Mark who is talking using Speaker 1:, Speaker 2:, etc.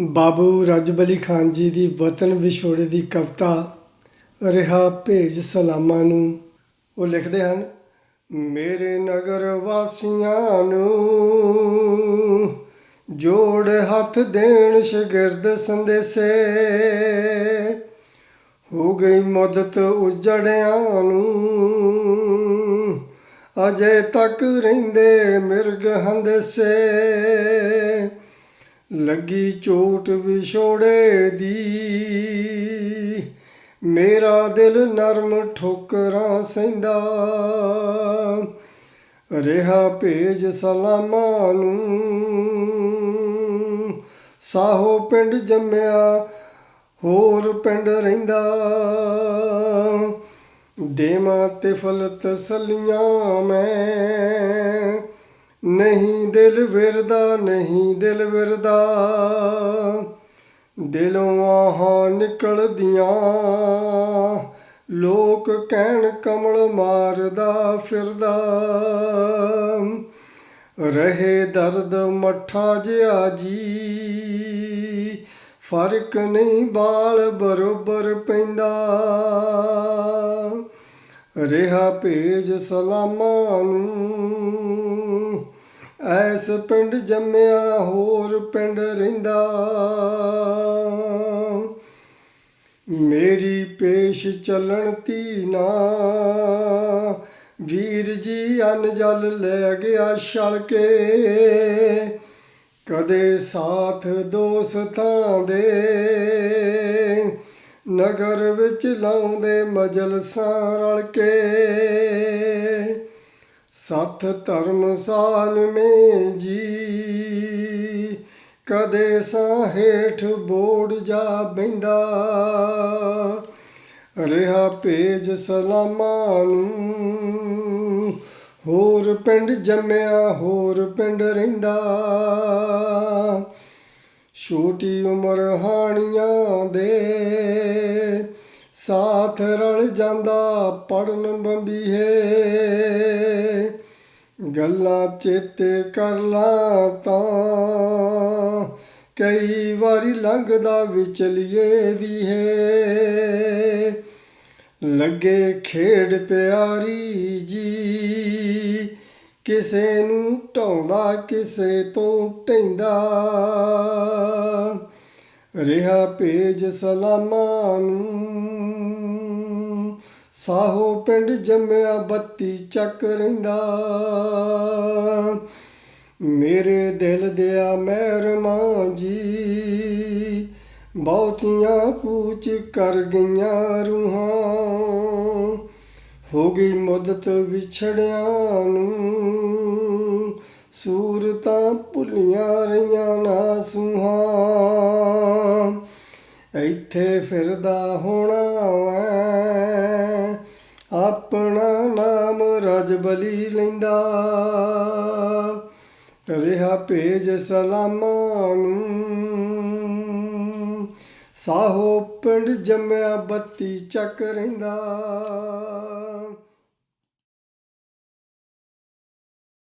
Speaker 1: ਬਾਬੂ ਰਜਬਲੀ ਖਾਨ ਜੀ ਦੀ ਵਤਨ ਵਿਛੋੜੇ ਦੀ ਕਵਿਤਾ, ਰਿਹਾ ਭੇਜ ਸਲਾਮਾਂ ਨੂੰ। ਉਹ ਲਿਖਦੇ ਹਨ, ਮੇਰੇ ਨਗਰ ਵਾਸੀਆਂ ਨੂੰ ਜੋੜ ਹੱਥ ਦੇਣ ਸ਼ਗਿਰਦ ਸੰਦੇਸੇ। ਹੋ ਗਈ ਮੁੱਦਤ ਉਜੜਿਆਂ ਨੂੰ, ਅਜੇ ਤੱਕ ਰਹਿੰਦੇ ਮਿਰਗ ਹੰਦਸੇ। ਲੱਗੀ ਚੋਟ ਵਿਛੋੜੇ ਦੀ। ਮੇਰਾ ਦਿਲ ਨਰਮ ਠੋਕਰਾਂ ਸਹਿੰਦਾ। ਰਿਹਾ ਭੇਜ ਸਲਾਮਾਂ ਨੂੰ। ਸਾਹੋ ਪਿੰਡ ਜੰਮਿਆ, ਹੋਰ ਪਿੰਡ ਰਹਿੰਦਾ। ਦੇਵਾਂ ਤੇ ਫਲ ਤਸਲੀਆਂ ਮੈਂ। ਨਹੀਂ ਦਿਲ ਵਿਰਦਾ, ਨਹੀਂ ਦਿਲ ਵਿਰਦਾ। ਦਿਲੋਂ ਆਹਾਂ ਨਿਕਲਦੀਆਂ, ਲੋਕ ਕਹਿਣ ਕਮਲ ਮਾਰਦਾ ਫਿਰਦਾ। ਰਹੇ ਦਰਦ ਮੱਠਾ ਜਿਹਾ ਜੀ, ਫ਼ਰਕ ਨਹੀਂ ਬਾਲ ਬਰੋਬਰ ਪੈਂਦਾ। ਰਿਹਾ ਭੇਜ ਸਲਾਮਾਂ ਨੂੰ। ਐਸ ਪਿੰਡ ਜੰਮਿਆ, ਹੋਰ ਪਿੰਡ ਰਹਿੰਦਾ। ਮੇਰੀ ਪੇਸ਼ ਚੱਲਣ ਤੀ ਨਾ ਵੀਰ ਜੀ ਅਨ ਜਲ ਲੈ ਗਿਆ ਛਲ ਕੇ ਕਦੇ ਸਾਥ ਦੋਸਤਾਂ ਦੇ ਨਗਰ ਵਿੱਚ ਲਾਉਂਦੇ ਮਜਲਸਾਂ ਰਲ ਕੇ। ਸੱਤ ਧਰਮ ਸਾਲ ਮੇ ਜੀ, ਕਦੇ ਸਾਂ ਹੇਠ ਬੋੜ ਜਾ ਬੈਂਦਾ ਰਿਹਾ ਭੇਜ ਸਲਾਮਾਂ ਨੂੰ, ਹੋਰ ਪਿੰਡ ਜੰਮਿਆ, ਹੋਰ ਪਿੰਡ ਰਹਿੰਦਾ। ਛੋਟੀ ਉਮਰ ਹਾਣੀਆਂ ਦੇ ਸਾਥ ਰਲ ਜਾਂਦਾ ਪੜਨ ਬੰਬੀਏ ਗੱਲਾਂ ਚੇਤੇ ਕਰ ਲਾਂ ਤਾਂ, ਕਈ ਵਾਰੀ ਲੰਘਦਾ ਵਿਚਲੀਏ ਵੀ ਹੈ ਲੱਗੇ ਖੇਡ ਪਿਆਰੀ ਜੀ, ਕਿਸੇ ਨੂੰ ਢਾਉਂਦਾ, ਕਿਸੇ ਤੋਂ ਢੈਂਦਾ ਰਿਹਾ ਭੇਜ ਸਲਾਮਾਂ ਨੂੰ ਸਾਹੋ ਪਿੰਡ ਜੰਮਿਆ ਬੱਤੀ ਚੱਕ ਰਹਿੰਦਾ। ਮੇਰੇ ਦਿਲ ਦਿਆ ਮਹਿਰਮਾਂ ਜੀ, ਬਹੁਤੀਆਂ ਕੂਚ ਕਰ ਗਈਆਂ ਰੂਹਾਂ। ਹੋ ਗਈ ਮੁੱਦਤ ਵਿਛੜਿਆਂ ਨੂੰ, ਸੂਰਤਾਂ ਭੁੱਲੀਆਂ ਰਹੀਆਂ ਨਾ ਸੁਹਾਂ। ਇੱਥੇ ਫਿਰਦਾ ਹੋਣਾ ਨਾਮ ਰਜਬਲੀ ਲੈਂਦਾ। ਰਿਹਾ ਭੇਜ ਸਲਾਮਾਂ ਨੂੰ। ਸਾਹੋ ਪਿੰਡ ਜੰਮਿਆ ਬੱਤੀ ਚੱਕ ਰਹਿੰਦਾ।